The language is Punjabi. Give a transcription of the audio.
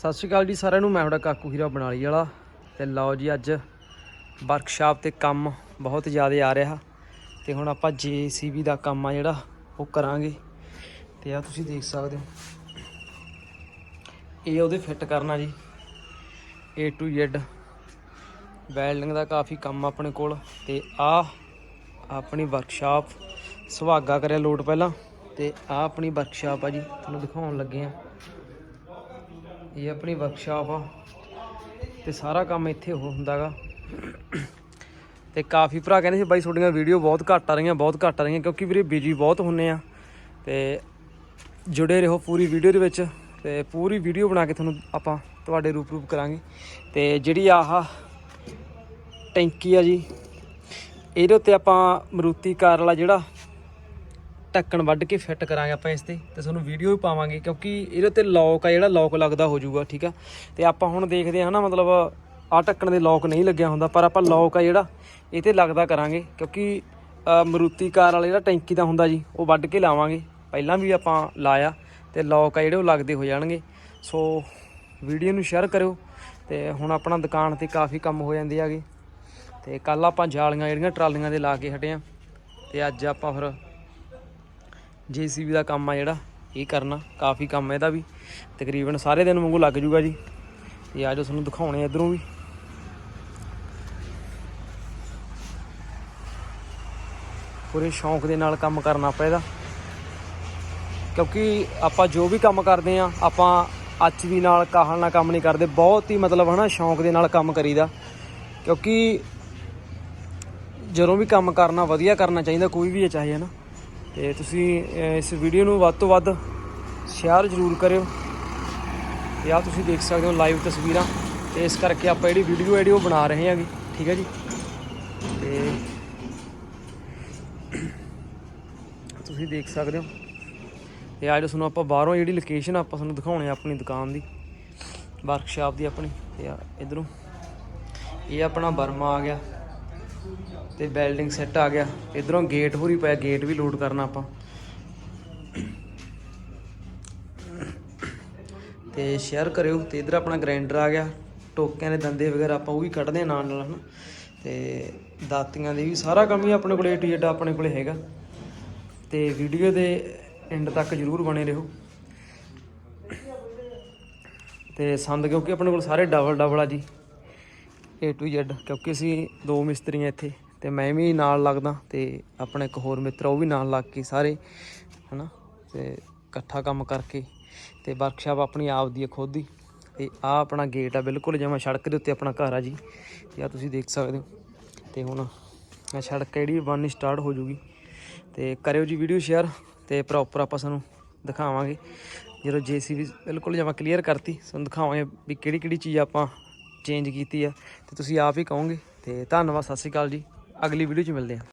ਸਤਿ ਸ਼੍ਰੀ ਅਕਾਲ ਜੀ ਸਾਰਿਆਂ ਨੂੰ, ਮੈਂ ਤੁਹਾਡਾ ਕਾਕੂ ਹੀਰਾ ਬਣਾਲੀ ਵਾਲਾ ਤੇ ਲਓ ਜੀ ਅੱਜ ਵਰਕਸ਼ਾਪ ਤੇ ਕੰਮ ਬਹੁਤ ਜ਼ਿਆਦਾ ਆ ਰਿਹਾ ਤੇ ਹੁਣ ਆਪਾਂ ਜੀਸੀਬੀ ਦਾ ਕੰਮ ਆ ਜਿਹੜਾ, ਉਹ ਕਰਾਂਗੇ ਤੇ ਆ ਤੁਸੀਂ ਦੇਖ ਸਕਦੇ ਹੋ। ਇਹ ਉਹਦੇ ਫਿੱਟ ਕਰਨਾ ਜੀ, A to Z ਵੈਲਡਿੰਗ ਦਾ ਕਾਫੀ ਕੰਮ ਆ ਆਪਣੇ ਕੋਲ ਤੇ ਆ ਆਪਣੀ ਵਰਕਸ਼ਾਪ ਸੁਹਾਗਾ ਕਰਿਆ ਲੋਡ ਪਹਿਲਾਂ ਤੇ ਆ ਆਪਣੀ ਵਰਕਸ਼ਾਪ ਆ ਜੀ, ਤੁਹਾਨੂੰ ਦਿਖਾਉਣ ਲੱਗੇ ਆ। ਇਹ ਆਪਣੀ ਵਰਕਸ਼ਾਪ ਆ ਤੇ ਸਾਰਾ ਕੰਮ ਇੱਥੇ ਉਹ ਹੁੰਦਾਗਾ। ਤੇ ਕਾਫੀ ਭਰਾ ਕਹਿੰਦੇ ਸੀ, ਬਾਈ, ਤੁਹਾਡੀਆਂ ਵੀਡੀਓ ਬਹੁਤ ਘੱਟ ਆ ਰਹੀਆਂ, ਬਹੁਤ ਘੱਟ ਆ ਰਹੀਆਂ, ਕਿਉਂਕਿ ਵੀਰੇ ਬਿਜ਼ੀ ਬਹੁਤ ਹੁੰਨੇ ਆ। ਤੇ ਜੁੜੇ ਰਹੋ ਪੂਰੀ ਵੀਡੀਓ ਦੇ ਵਿੱਚ ਤੇ ਪੂਰੀ ਵੀਡੀਓ ਬਣਾ ਕੇ ਤੁਹਾਨੂੰ ਆਪਾਂ ਤੁਹਾਡੇ ਰੂਪ ਰੂਪ ਕਰਾਂਗੇ। ਤੇ ਜਿਹੜੀ ਆਹ ਟੈਂਕੀ ਆ ਜੀ, ਇਹਦੇ ਉੱਤੇ ਆਪਾਂ ਮਰੂਤੀ ਕਾਰ ਵਾਲਾ ਜਿਹੜਾ ਢੱਕਣ ਵੱਢ ਕੇ ਫਿੱਟ ਕਰਾਂਗੇ ਆਪਾਂ ਇਸ ਤੇ ਤੇ ਤੁਹਾਨੂੰ ਵੀਡੀਓ ਵੀ ਪਾਵਾਂਗੇ ਕਿਉਂਕਿ ਇਹਦੇ ਉੱਤੇ ਲੌਕ ਆ, ਜਿਹੜਾ ਲੌਕ ਲੱਗਦਾ ਹੋ ਜਾਊਗਾ, ਠੀਕ ਆ? ਤੇ ਆਪਾਂ ਹੁਣ ਦੇਖਦੇ ਹਾਂ ਨਾ, ਮਤਲਬ ਆ ਢੱਕਣ ਦੇ ਲੌਕ ਨਹੀਂ ਲੱਗਿਆ ਹੁੰਦਾ, ਪਰ ਆਪਾਂ ਲੌਕ ਆ ਜਿਹੜਾ, ਇਹ ਤੇ ਲੱਗਦਾ ਕਰਾਂਗੇ ਕਿਉਂਕਿ ਮਰੂਤੀ ਕਾਰ ਵਾਲਾ ਜਿਹੜਾ ਟੈਂਕੀ ਦਾ ਹੁੰਦਾ ਜੀ, ਉਹ ਵੱਢ ਕੇ ਲਾਵਾਂਗੇ। ਪਹਿਲਾਂ ਵੀ ਆਪਾਂ ਲਾਇਆ ਤੇ ਲੌਕ ਆ ਜਿਹੜੇ ਉਹ ਲੱਗਦੇ ਹੋ ਜਾਣਗੇ। ਸੋ ਵੀਡੀਓ ਨੂੰ ਸ਼ੇਅਰ ਕਰਿਓ ਤੇ ਹੁਣ ਆਪਣਾ ਦੁਕਾਨ ਤੇ ਕਾਫੀ ਕੰਮ ਹੋ ਜਾਂਦੇ ਆਗੇ ਤੇ ਕੱਲ ਆਪਾਂ ਜਾਲੀਆਂ ਜਿਹੜੀਆਂ ਟਰਾਲੀਆਂ ਦੇ ਲਾ ਕੇ ਹਟੇ ਆ। ਤੇ ਅੱਜ ਆਪਾਂ ਫਿਰ ਜੀਸੀਬੀ ਦਾ ਕੰਮ ਆ ਜਿਹੜਾ, ਇਹ ਕਰਨਾ ਕਾਫੀ ਕੰਮ ਇਹਦਾ ਵੀ। ਤਕਰੀਬਨ ਸਾਰੇ ਦਿਨ ਵਾਂਗੂ ਲੱਗ ਜੂਗਾ ਜੀ। ਤੇ ਆਜੋ ਤੁਹਾਨੂੰ ਦਿਖਾਉਣੇ ਇਧਰੋਂ ਵੀ। ਪੂਰੇ ਸ਼ੌਂਕ ਦੇ ਨਾਲ ਕੰਮ ਕਰਨਾ ਆਪਾਂ ਇਹਦਾ। ਕਿਉਂਕਿ ਆਪਾਂ ਜੋ ਵੀ ਕੰਮ ਕਰਦੇ ਆ, ਆਪਾਂ ਅੱਜ ਵੀ ਨਾਲ ਕਾਹਲ ਨਾਲ ਕੰਮ ਨਹੀਂ ਕਰਦੇ। ਬਹੁਤ ਹੀ ਮਤਲਬ ਹਨਾ, ਸ਼ੌਂਕ ਦੇ ਨਾਲ ਕੰਮ ਕਰੀਦਾ। ਕਿਉਂਕਿ ਜਦੋਂ ਵੀ ਕੰਮ ਕਰਨਾ, ਵਧੀਆ ਕਰਨਾ ਚਾਹੀਦਾ, ਕੋਈ ਵੀ ਇਹ ਚਾਹੇ ਹਨਾ। ਤੇ ਤੁਸੀਂ ਇਸ ਵੀਡੀਓ ਨੂੰ ਵੱਧ ਤੋਂ ਵੱਧ ਸ਼ੇਅਰ ਜ਼ਰੂਰ ਕਰਿਓ। ਤੇ ਆ ਤੁਸੀਂ ਦੇਖ ਸਕਦੇ ਹੋ ਲਾਈਵ ਤਸਵੀਰਾਂ। ਤੇ ਇਸ ਕਰਕੇ ਆਪਾਂ ਜਿਹੜੀ ਵੀਡੀਓ ਜਿਹੜੀ ਉਹ ਬਣਾ ਰਹੇ ਹਾਂਗੇ। ਠੀਕ ਹੈ ਜੀ? ਤੇ ਤੁਸੀਂ ਦੇਖ ਸਕਦੇ ਹੋ। ਤੇ ਅੱਜ ਤੁਹਾਨੂੰ ਆਪਾਂ ਬਾਹਰੋਂ ਜਿਹੜੀ ਲੋਕੇਸ਼ਨ ਆਪਾਂ ਤੁਹਾਨੂੰ ਦਿਖਾਉਣੇ ਆ ਆਪਣੀ ਦੁਕਾਨ ਦੀ। ਵਰਕਸ਼ਾਪ ਦੀ ਆਪਣੀ। ਤੇ ਆ ਇਧਰੋਂ। ਇਹ ਆਪਣਾ ਬਰਮਾ ਆ ਗਿਆ। ਤੇ ਵੈਲਡਿੰਗ ਸੈੱਟ ਆ ਗਿਆ। ਇਧਰੋਂ ਗੇਟ ਪੂਰੀ ਪਿਆ ਗੇਟ ਵੀ ਲੋਡ ਕਰਨਾ ਆਪਾਂ। ਤੇ ਸ਼ੇਅਰ ਕਰਿਓ, ਤੇ ਇਧਰ ਆਪਣਾ ਗ੍ਰਾਈਂਡਰ ਆ ਗਿਆ। ਟੋਕਿਆਂ ਦੇ ਦੰਦੇ ਵਗੈਰਾ ਆਪਾਂ ਉਹ ਵੀ ਕੱਢਦੇ ਆ ਨਾਲ ਨਾਲ, ਹਨਾ। ਤੇ ਦਾਤੀਆਂ ਦੇ ਵੀ ਸਾਰਾ ਕੰਮ ਹੀ ਆਪਣੇ ਕੋਲੇ ਏ ਆਪਣੇ ਕੋਲੇ ਹੈਗਾ। ਤੇ ਵੀਡੀਓ ਦੇ ਐਂਡ ਤੱਕ ਜਰੂਰ ਬਣੇ ਰਹੋ। ਤੇ ਸੰਦ ਕਿਉਂਕਿ ਆਪਣੇ ਕੋਲ ਸਾਰੇ ਡਬਲ ਡਬਲ ਆ ਜੀ। A to Z, ਕਿਉਂਕਿ ਅਸੀਂ ਦੋ ਮਿਸਤਰੀਆਂ ਇੱਥੇ। ਤੇ ਮੈਂ ਵੀ ਨਾਲ ਲੱਗਦਾ ਤੇ ਆਪਣਾ ਇੱਕ ਹੋਰ ਮਿੱਤਰ ਉਹ ਵੀ ਨਾਲ ਲੱਗ ਕੇ ਸਾਰੇ, ਹਨਾ? ਤੇ ਇਕੱਠਾ ਕੰਮ ਕਰਕੇ ਤੇ ਵਰਕਸ਼ਾਪ ਆਪਣੀ ਆਪ ਦੀ ਹੈ ਖੁਦ ਦੀ। ਤੇ ਆ ਆਪਣਾ ਗੇਟ ਆ, ਬਿਲਕੁਲ ਜਿਵੇਂ ਸੜਕ ਦੇ ਉੱਤੇ ਆਪਣਾ ਘਰ ਆ ਜੀ। ਤੇ ਆ ਤੁਸੀਂ ਦੇਖ ਸਕਦੇ ਹੋ। ਤੇ ਹੁਣ ਇਹ ਸੜਕ ਜਿਹੜੀ ਬਣਨੀ ਸਟਾਰਟ ਹੋ ਜੂਗੀ। ਤੇ ਕਰਿਓ ਜੀ ਵੀਡੀਓ ਸ਼ੇਅਰ ਤੇ ਪ੍ਰੋਪਰ ਆਪਾਂ ਸਾਨੂੰ ਦਿਖਾਵਾਂਗੇ। ਜਦੋਂ ਜੀਸੀਬੀ ਬਿਲਕੁਲ ਜਮਾ ਕਲੀਅਰ ਕਰਤੀ ਤੁਹਾਨੂੰ ਦਿਖਾਵਾਂਗੇ ਵੀ ਕਿਹੜੀ ਕਿਹੜੀ ਚੀਜ਼ ਆਪਾਂ ਚੇਂਜ ਕੀਤੀ ਆ। ਤੇ ਤੁਸੀਂ ਆਪ ਹੀ ਕਹੋਗੇ। ਤੇ ਧੰਨਵਾਦ, ਸਤਿ ਸ਼੍ਰੀ ਅਕਾਲ ਜੀ। ਅਗਲੀ ਵੀਡੀਓ 'ਚ ਮਿਲਦੇ ਹਾਂ।